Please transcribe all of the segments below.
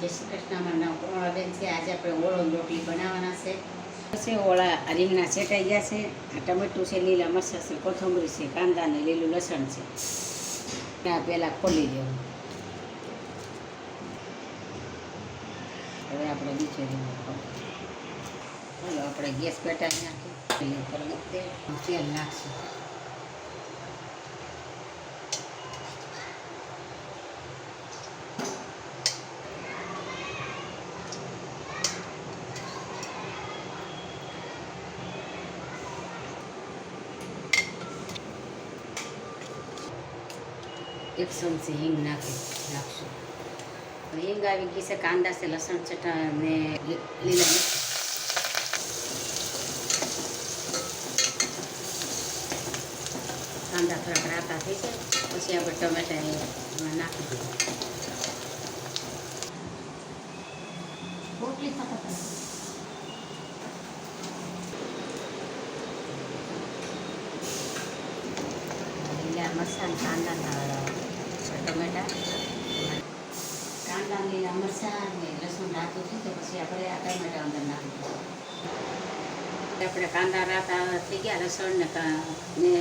જય શ્રી કૃષ્ણ. મારું નામ કોમળાબેન છે. આજે આપણે ઓળો રોટલી બનાવવાના છે. છે ઓળા રીંગણા છેટાઈ ગયા છે. આ ટમેટું છે, લીલા મરચાં છે, કોથમરી છે, કાંદા ને લીલું લસણ છે. આ પહેલાં ખોલી દેવું હવે આપણે બીજો. ચાલો, આપણે ગેસ પેટાવી નાખીએ. તેલ નાખશું. એક ચમચી હિંગ નાખી નાખશું હવે હિંગ આવી ગઈ છે કાંદા છે લસણ ચટા ને લી- લીલા મિર્ચ. કાંદા થોડાક રાતા થઈ જાય પછી આપણે ટમેટા એમાં નાખી દઈએ રોટલી ખાતા હતા. લીલા મરચાં કાંદા ટમેટા કાંદા લીલા મરચાં અને લસણ નાખું છું તો પછી આપણે આ ટમેટા અંદર નાખીશું આપણે કાંદા રાતા થઈ ગયા લસણ ને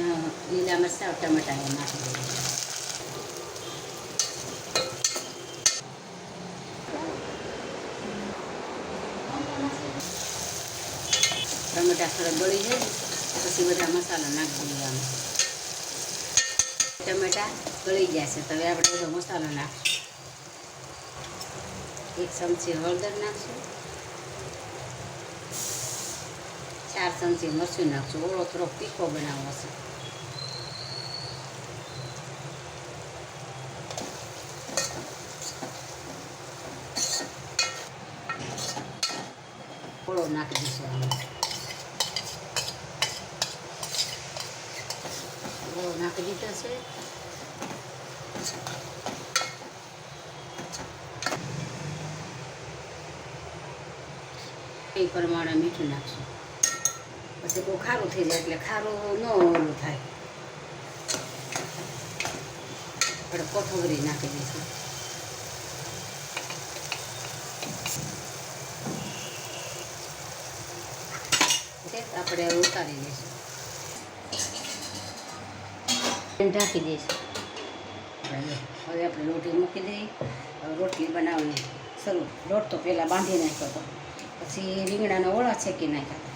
લીલા મરચાં ટમેટા એ નાખી ટમેટા થોડા ગળી જાય પછી બધા મસાલા નાખી આમાં ટમેટા ગળી ગયા છે. હવે આપણે બધો મસાલો નાખશું. એક ચમચી હળદર નાખશું. ચાર ચમચી મરચું નાખશું. ઓળો થોડો પીકો બનાવવો છે ઓળો નાખી દઈશું આમાં ઓળો નાખી દીધો છે એ પ્રમાણે મીઠું નાખશું. પછી બહુ ખારું થઈ જાય એટલે ખારું ન ઓલું થાય. આપણે કોથમરી નાખી દઈશું. આપણે ઉતારી દઈશું ઢાંકી દઈશું. હવે આપણે રોટી મૂકી દઈએ રોટલી બનાવવાની શરૂ. લોટ તો પહેલાં બાંધી નાખ્યો હતો. પછી રીંગણાના ઓળા છેકી નાખ્યા હતા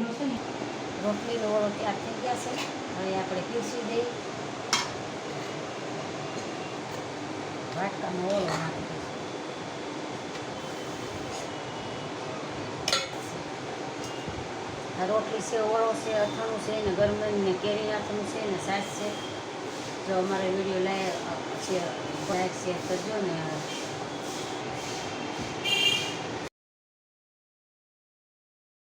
એનો છે ને રોટલીનો ઓળો તૈયાર થઈ ગયા છે. હવે આપણે પીસી દઈ વાટકાનો ઓળો નાખી રોટલી છે, ઓળો છે, અથાણું છે, ને ગરમ ને કેરી અથાણું છે, ને સાસ છે. જો અમારે વીડિયો લાય છે લાઈક શેર કરજો ને